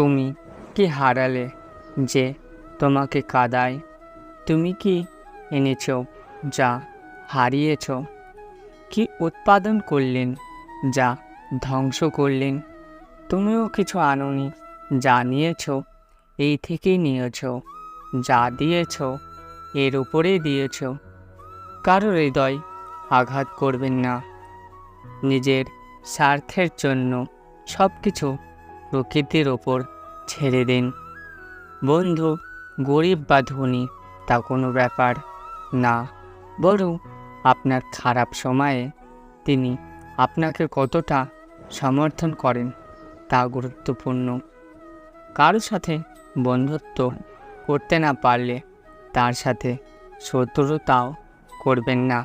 তুমি কি হারালে যে তোমাকে কাদায়? তুমি কি এনেছ যা হারিয়েছ? কি উৎপাদন করলেন যা ধ্বংস করলেন? তুমিও কিছু আনোনি যা নিয়েছ এই থেকেই নিয়েছ, যা দিয়েছ, এর উপরেই দিয়েছ। কারও হৃদয় আঘাত করবেন না। নিজের স্বার্থের জন্য সব কিছু প্রকৃতির ওপর ছেড়ে দিন। বন্ধু, গরিব বা ধনী, তা কোনো ব্যাপার না। বরং আপনার খারাপ সময়ে তিনি আপনাকে কতটা সমর্থন করেন তা গুরুত্বপূর্ণ। কারোর সাথে বন্ধুত্ব করতে না পারলে তার সাথে শত্রুতাও করবেন না।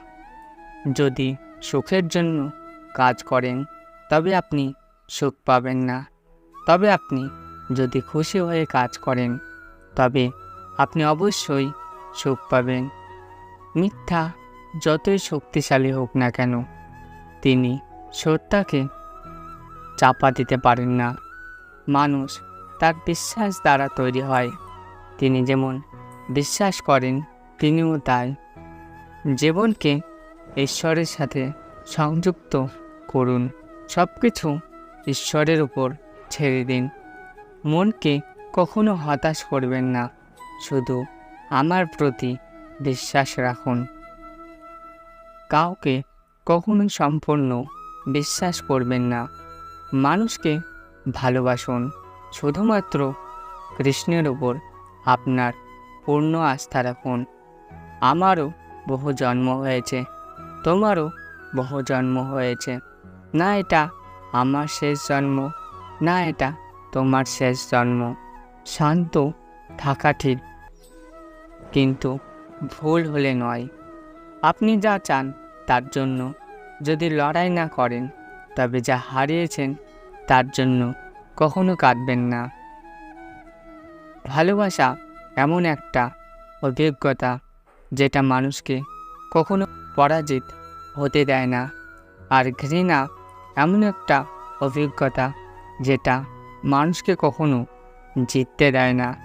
যদি সুখের জন্য কাজ করেন, তবে আপনি সুখ পাবেন না। তবে আপনি যদি খুশি হয়ে কাজ করেন, তবে আপনি অবশ্যই সুখ পাবেন। মিথ্যা যতই শক্তিশালী হোক না কেন, তিনি সত্যকে চাপা দিতে পারেন না। মানুষ তার বিশ্বাস দ্বারা তৈরি হয়। তিনি যেমন বিশ্বাস করেন, তিনিও তাই। জীবনকে ঈশ্বরের সাথে সংযুক্ত করুন। সব কিছু ঈশ্বরের উপর ছেড়ে দিন। মনকে কখনো হতাশ করবেন না। শুধু আমার প্রতি বিশ্বাস রাখুন। কাউকে কখনো সম্পূর্ণ বিশ্বাস করবেন না। মানুষকে ভালোবাসুন। শুধুমাত্র কৃষ্ণের ওপর আপনার পূর্ণ আস্থা রাখুন। আমারও বহু জন্ম হয়েছে। তোমারও বহু জন্ম হয়েছে। না, এটা আমার শেষ জন্ম। না এটা তোমার শেষ জন্ম। শান্ত থাকা ঠিক। কিন্তু ভুল হলে নয়। আপনি যা চান তার জন্য। যদি লড়াই না করেন, তবে যা হারিয়েছেন তার জন্য কখনো কাঁদবেন না। ভালোবাসা এমন একটা অভিজ্ঞতা যেটা মানুষকে কখনো পরাজিত হতে দেয় না। আর ঘৃণা এমন একটা অভিজ্ঞতা যেটা মানুষকে কখনো জিততে দেয় না।